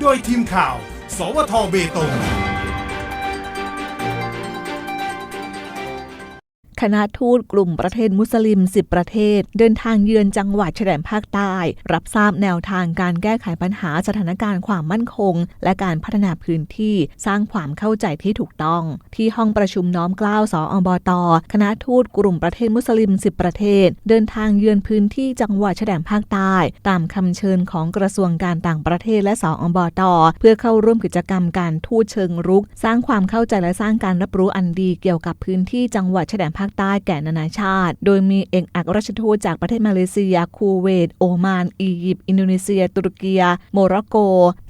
โดยทีมข่าว สวทเบตง คณะทูตกลุ่มประเทศมุสลิม 10 ประเทศ เดินทางเยือนจังหวัดชายแดนภาคใต้ รับทราบแนวทางการแก้ไขปัญหาสถานการณ์ความมั่นคง และการพัฒนาพื้นที่สร้างความเข้าใจที่ถูกต้อง ที่ห้องประชุมน้อมกล้าวสออบต คณะทูตกลุ่มประเทศมุสลิม 10 ประเทศ เดินทางเยือนพื้นที่จังหวัดชายแดนภาคใต้ ตามคำเชิญของกระทรวงการต่างประเทศและสออบต เพื่อเข้าร่วมกิจกรรมการทูตเชิงรุก สร้างความเข้าใจและสร้างการรับรู้อันดีเกี่ยวกับพื้นที่จังหวัดชายแดนภาคใต้แก่นานาชาติ โดยมีเอกอัครราชทูตจากประเทศมาเลเซีย คูเวต โอมาน อียิปต์ อินโดนีเซีย ตุรกีโมร็อกโก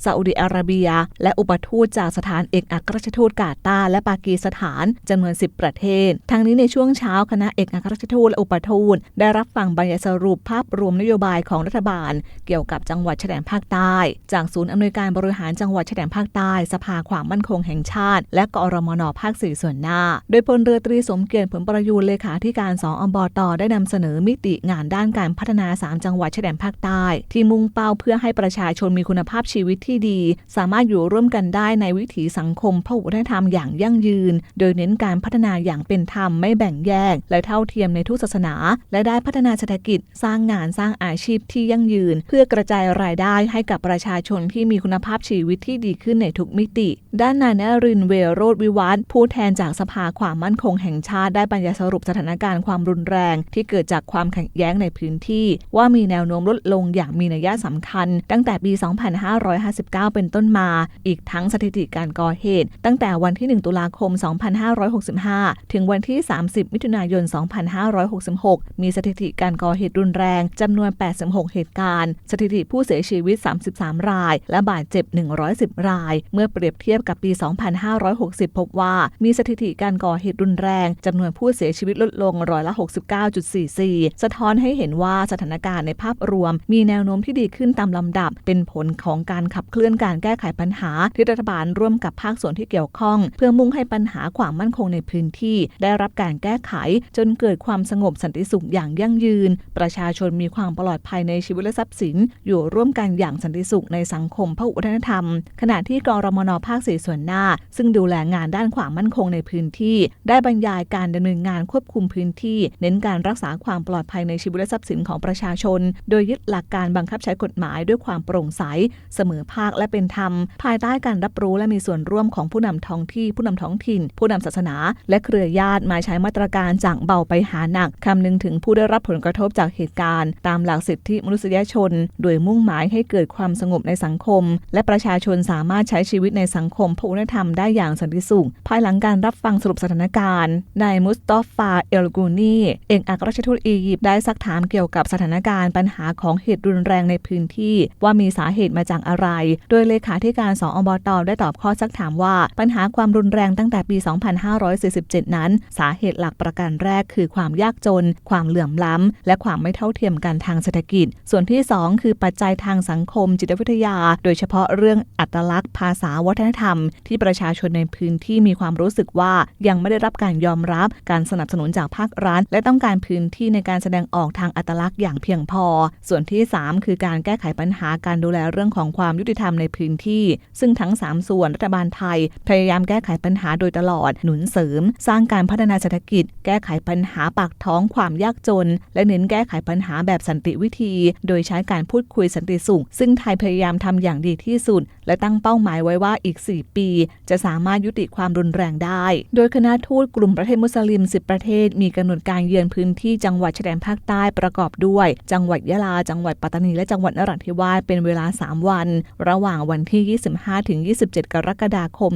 ซาอุดิอาระเบีย และอุปทูตจากสถานเอกอัครราชทูตกาตาร์และปากีสถานจำนวน 10 ประเทศ ทั้งนี้ในช่วงเช้าคณะเอกอัครราชทูตและอุปทูตได้รับฟังบรรยายสรุปภาพรวมนโยบายของรัฐบาล เกี่ยวกับจังหวัดชายแดนภาคใต้ จากศูนย์อำนวยการบริหารจังหวัดชายแดนภาคใต้ สภาความมั่นคงแห่งชาติ และกอรมนภาคสี่ส่วนหน้า โดยพลเรือตรีสมเกียรติผลประยูรเลขาธิการสอบตได้นำเสนอมิติงานด้านการพัฒนา 3 จังหวัดชายแดนภาคใต้ ที่มุ่งเป้าเพื่อให้ประชาชนมีคุณภาพชีวิตที่ดี สามารถอยู่ร่วมกันได้ในวิถีสังคมพหุวัฒนธรรมอย่างยั่งยืน โดยเน้นการพัฒนาอย่างเป็นธรรมไม่แบ่งแยก และเท่าเทียมในทุกศาสนา และได้พัฒนาเศรษฐกิจสร้างงานสร้างอาชีพที่ยั่งยืน เพื่อกระจายรายได้ให้กับประชาชนที่มีคุณภาพชีวิตที่ดีขึ้นในทุกมิติ ด้านนายนรินเวโรธวิวัฒน์ผู้แทนจากสภาความมั่นคงแห่งชาติได้บรรยายรุปสถานการณ์ความรุนแรง ที่เกิดจากความขัดแย้งในพื้นที่ ว่ามีแนวโน้มลดลงอย่างมีนัยสำคัญ ตั้งแต่ปี 2559 เป็นต้นมา อีกทั้งสถิติการก่อเหตุ ตั้งแต่วันที่ 1 ตุลาคม 2565 ถึงวันที่ 30 มิถุนายน 2566 มีสถิติการก่อเหตุรุนแรงจำนวน 86 เหตุการณ์ สถิติผู้เสียชีวิต 33 ราย และบาดเจ็บ 110 ราย เมื่อเปรียบเทียบกับปี 2560 พบว่า มีสถิติการก่อเหตุรุนแรงจำนวนผู้เสียชีวิตลดลงร้อยละ 69.44 สะท้อนให้เห็นว่าสถานการณ์ในภาพรวม มีแนวโน้มที่ดีขึ้นตามลำดับ เป็นผลของการขับเคลื่อนการแก้ไขปัญหา ที่รัฐบาลร่วมกับภาคส่วนที่เกี่ยวข้อง เพื่อมุ่งให้ปัญหาความมั่นคงในพื้นที่ ได้รับการแก้ไข จนเกิดความสงบสันติสุขอย่างยั่งยืน ประชาชนมีความปลอดภัยในชีวิตและทรัพย์สิน อยู่ร่วมกันอย่างสันติสุขในสังคมพหุวัฒนธรรม ขณะที่กรมนภาคสี่ส่วนหน้า ซึ่งดูแลงานด้านความมั่นคงในพื้นที่ ได้บรรยายการดำเนินงานควบคุมพื้นที่ เน้นการรักษาความปลอดภัยในชีวิตและทรัพย์สินของประชาชน โดยยึดหลักการบังคับใช้กฎหมายด้วยความโปร่งใส เสมอภาคและเป็นธรรม ภายใต้การรับรู้และมีส่วนร่วมของผู้นำท้องที่ ผู้นำท้องถิ่น ผู้นำศาสนา และเครือญาติมาใช้มาตรการจากเบาไปหาหนักคำนึงถึงผู้ได้รับผลกระทบจากเหตุการณ์ ตามหลักสิทธิมนุษยชน โดยมุ่งหมายให้เกิดความสงบในสังคม และประชาชนสามารถใช้ชีวิตในสังคมพหุนธรรมได้อย่างสันติสุข ภายหลังการรับฟังสรุปสถานการณ์นายมุสตอฟาเอลกูนีเอกอัครราชทูตอียิปต์ได้ซักถามเกี่ยวกับสถานการณ์ปัญหาของเหตุรุนแรงในพื้นที่ ว่ามีสาเหตุมาจากอะไร โดยเลขาธิการสออบตได้ตอบข้อซักถามว่าปัญหาความรุนแรงตั้งแต่ปี 2547 นั้น สาเหตุหลักประการแรกคือความยากจน ความเหลื่อมล้ำ และความไม่เท่าเทียมกันทางเศรษฐกิจ ส่วนที่ 2 คือปัจจัยทางสังคมจิตวิทยา โดยเฉพาะเรื่องอัตลักษณ์ ภาษาวัฒนธรรม ที่ประชาชนในพื้นที่มีความรู้สึกว่ายังไม่ได้รับการยอมรับการสนับสนุนจากภาครัฐและต้องการพื้นที่ในการแสดงออกทางอัตลักษณ์อย่างเพียงพอ ส่วนที่ 3 คือการแก้ไขปัญหาการดูแลเรื่องของความยุติธรรมในพื้นที่ ซึ่งทั้ง 3 ส่วนรัฐบาลไทย พยายามแก้ไขปัญหาโดยตลอด หนุนเสริม สร้างการพัฒนาเศรษฐกิจ แก้ไขปัญหาปากท้องความยากจน และเน้นแก้ไขปัญหาแบบสันติวิธี โดยใช้การพูดคุยสันติสุข ซึ่งไทยพยายามทำอย่างดีที่สุด และตั้งเป้าหมายไว้ว่าอีก 4 ปี จะสามารถยุติความรุนแรงได้ โดยคณะทูตกลุ่มประเทศมุสลิม10 ประเทศมีกำหนดการเยือนพื้นที่จังหวัดชายแดนภาคใต้ประกอบด้วย จังหวัดยะลา จังหวัดปัตตานี และจังหวัดนราธิวาสเป็นเวลา 3 วัน ระหว่างวันที่ 25ถึง27 กรกฎาคม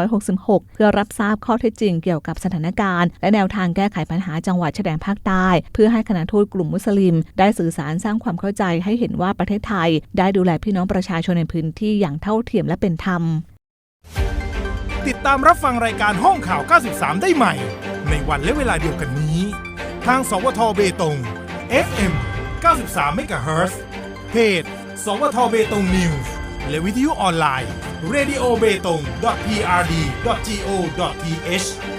2566 เพื่อรับทราบข้อเท็จจริงเกี่ยวกับสถานการณ์ และแนวทางแก้ไขปัญหาจังหวัดชายแดนภาคใต้ เพื่อให้คณะทูตกลุ่มมุสลิม ได้สื่อสารสร้างความเข้าใจให้เห็นว่าประเทศไทย ได้ดูแลพี่น้องประชาชนในพื้นที่อย่างเท่าเทียมและเป็นธรรมติดตามรับฟังรายการห้องข่าว 93 ได้ใหม่ ในวันและเวลาเดียวกันนี้ ทางสวทเบตง FM 93 MHz เพจ สวทเบตง News และวิทยุออนไลน์ radio b e t o n g prd go th